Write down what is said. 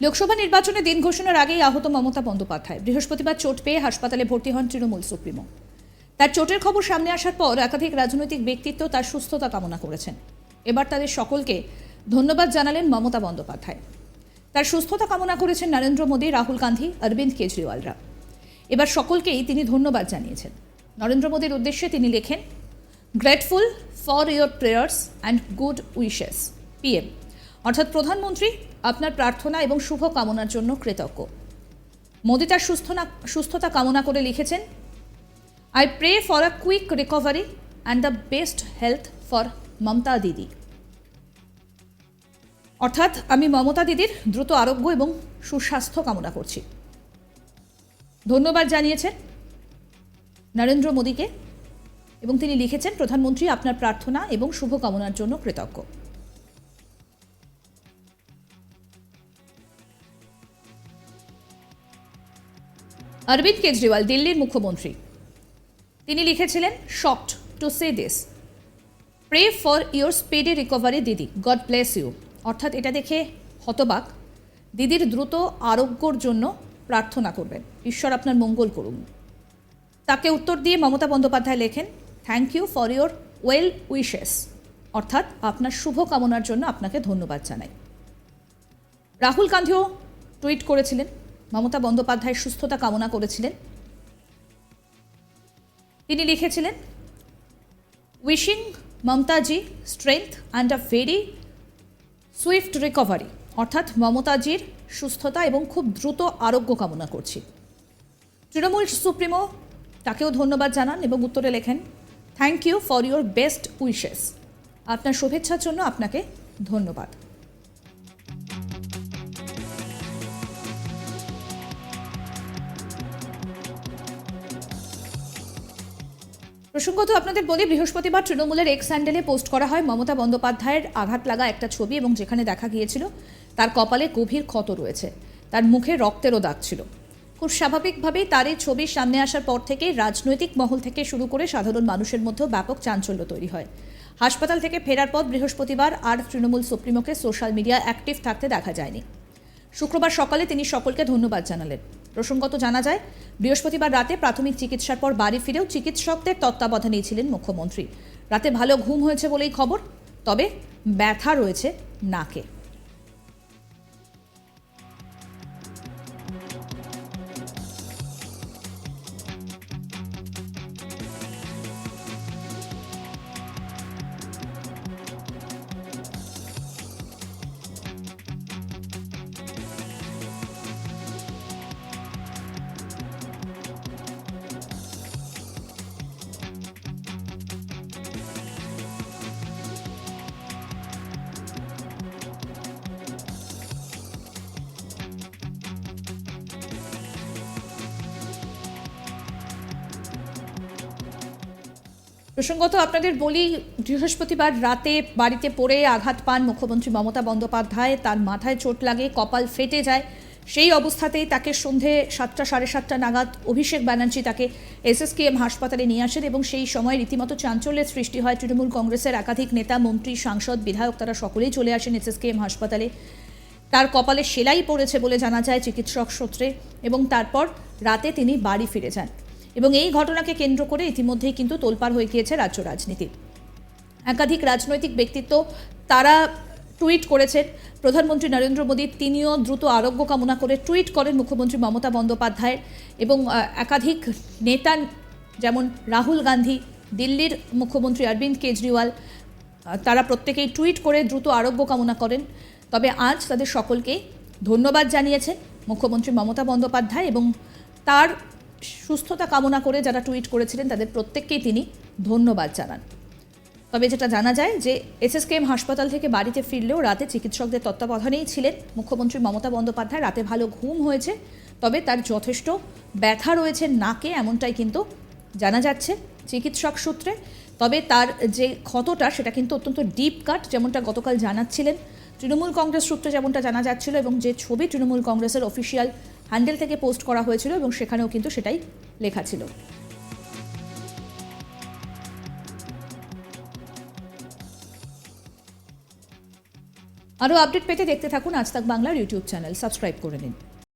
লোকসভা নির্বাচনে দিন ঘোষণার আগেই আহত মমতা বন্দ্যোপাধ্যায়। বৃহস্পতিবার চোট পেয়ে হাসপাতালে ভর্তি হন তৃণমূল সুপ্রিমো। তার চোটের খবর সামনে আসার পর একাধিক রাজনৈতিক ব্যক্তিত্ব তার সুস্থতা কামনা করেছেন। এবার তাদের সকলকে ধন্যবাদ জানালেন মমতা বন্দ্যোপাধ্যায়। তার সুস্থতা কামনা করেছেন নরেন্দ্র মোদী, রাহুল গান্ধী, অরবিন্দ কেজরিওয়ালরা। এবার সকলকেই তিনি ধন্যবাদ জানিয়েছেন। নরেন্দ্র মোদীর উদ্দেশ্যে তিনি লেখেন grateful for your prayers and good wishes PM অর্থাৎ প্রধানমন্ত্রী, আপনার প্রার্থনা এবং শুভ কামনার জন্য কৃতজ্ঞ। মোদী তার সুস্থ না সুস্থতা কামনা করে লিখেছেন I pray for a quick recovery and the best health for Mamata Didi. অর্থাৎ আমি মমতা দিদির দ্রুত আরোগ্য এবং সুস্বাস্থ্য কামনা করছি। ধন্যবাদ জানিয়েছেন নরেন্দ্র মোদীকে এবং তিনি লিখেছেন, প্রধানমন্ত্রী, আপনার প্রার্থনা এবং শুভকামনার জন্য কৃতজ্ঞ। অরবিন্দ কেজরিওয়াল, দিল্লির মুখ্যমন্ত্রী। তিনি লিখেছিলেন shocked to see this pray for your speedy recovery Didi. God bless you অর্থাৎ এটা দেখে হতবাক। দিদির দ্রুত আরোগ্যর জন্য প্রার্থনা করবেন। ঈশ্বর আপনার মঙ্গল করুন। তাকে উত্তর দিয়ে মমতা বন্দ্যোপাধ্যায় লেখেন thank you for your well wishes অর্থাৎ আপনার শুভ কামনার জন্য আপনাকে ধন্যবাদ জানাই। রাহুল গান্ধীও টুইট করেছিলেন মমতা বন্দ্যোপাধ্যায়ের সুস্থতা কামনা করেছিলেন। তিনি লিখেছিলেন wishing Mamataji strength and a very swift recovery অর্থাৎ মমতাজির সুস্থতা এবং খুব দ্রুত আরোগ্য কামনা করছি। তৃণমূল সুপ্রিমো, তাকেও ধন্যবাদ জানান এবং উত্তরে লেখেন thank you for your best wishes আপনার শুভেচ্ছার জন্য আপনাকে ধন্যবাদ। প্রসঙ্গত আপনাদের বলি, বৃহস্পতিবার তৃণমূলের এক্স স্যান্ডেলে পোস্ট করা হয় মমতা বন্দ্যোপাধ্যায়ের আঘাত লাগা একটা ছবি এবং যেখানে দেখা গিয়েছিল তার কপালে গভীর ক্ষত রয়েছে। তার মুখে রক্তেরও দাগ ছিল। খুব স্বাভাবিকভাবেই তার এই ছবির সামনে আসার পর থেকেই রাজনৈতিক মহল থেকে শুরু করে সাধারণ মানুষের মধ্যেও ব্যাপক চাঞ্চল্য তৈরি হয়। হাসপাতাল থেকে ফেরার পর বৃহস্পতিবার আর তৃণমূল সুপ্রিমোকে সোশ্যাল মিডিয়া অ্যাক্টিভ থাকতে দেখা যায়নি। শুক্রবার সকালে তিনি সকলকে ধন্যবাদ জানালেন। প্রসঙ্গত জানা যায়, বৃহস্পতিবার রাতে প্রাথমিক চিকিৎসার পর বাড়ি ফিরেও চিকিৎসকদের তত্ত্বাবধানেই ছিলেন মুখ্যমন্ত্রী। রাতে ভালো ঘুম হয়েছে বলেই খবর, তবে ব্যথা রয়েছে নাকে। প্রসঙ্গত আপনাদের বলি, বৃহস্পতিবার রাতে বাড়িতে পড়ে আঘাত পান মুখ্যমন্ত্রী মমতা বন্দ্যোপাধ্যায়। তার মাথায় চোট লাগে, কপাল ফেটে যায়। সেই অবস্থাতেই তাকে সন্ধে সাতটা, সাড়ে সাতটা নাগাদ অভিষেক ব্যানার্জি তাকে এসএসকেএম হাসপাতালে নিয়ে আসেন এবং সেই সময় রীতিমতো চাঞ্চল্যের সৃষ্টি হয়। তৃণমূল কংগ্রেসের একাধিক নেতা, মন্ত্রী, সাংসদ, বিধায়ক তারা সকলেই চলে আসেন এসএসকেএম হাসপাতালে। তার কপালে সেলাই পড়েছে বলে জানা যায় চিকিৎসক সূত্রে এবং তারপর রাতে তিনি বাড়ি ফিরে যান। এবং এই ঘটনাকে কেন্দ্র করে ইতিমধ্যেই কিন্তু তোলপাড় হয়ে গিয়েছে রাজ্য রাজনীতি। একাধিক রাজনৈতিক ব্যক্তিত্ব তারা টুইট করেছেন, প্রধানমন্ত্রী নরেন্দ্র মোদী তিনিও দ্রুত আরোগ্য কামনা করে টুইট করেন মুখ্যমন্ত্রী মমতা বন্দ্যোপাধ্যায় এবং একাধিক নেতা যেমন রাহুল গান্ধী, দিল্লির মুখ্যমন্ত্রী অরবিন্দ কেজরিওয়াল তারা প্রত্যেকেই টুইট করে দ্রুত আরোগ্য কামনা করেন। তবে আজ তাদের সকলকে ধন্যবাদ জানিয়েছেন মুখ্যমন্ত্রী মমতা বন্দ্যোপাধ্যায় এবং তার সুস্থতা কামনা করে যারা টুইট করেছিলেন, তাদের প্রত্যেককেই তিনি ধন্যবাদ জানান। তবে যেটা জানা যায় যে, এসএসকেএম হাসপাতাল থেকে বাড়িতে ফিরলেও রাতে চিকিৎসকদের তত্ত্বাবধানেই ছিলেন মুখ্যমন্ত্রী মমতা বন্দ্যোপাধ্যায়। রাতে ভালো ঘুম হয়েছে, তবে তার যথেষ্ট ব্যথা রয়েছে নাকে, এমনটাই কিন্তু জানা যাচ্ছে চিকিৎসক সূত্রে। তবে তার যে ক্ষতটা, সেটা কিন্তু অত্যন্ত ডিপ কাট, যেমনটা গতকাল জানাচ্ছিলেন। তৃণমূল কংগ্রেস সূত্রে যেমনটা জানা যাচ্ছিল এবং যে ছবি তৃণমূল কংগ্রেসের অফিসিয়াল হ্যান্ডেল থেকে পোস্ট করা হয়েছিল এবং সেখানেও কিন্তু সেটাই লেখা ছিল। আরও আপডেট পেতে দেখতে থাকুন আজ তাক বাংলার ইউটিউব চ্যানেল। সাবস্ক্রাইব করে নিন।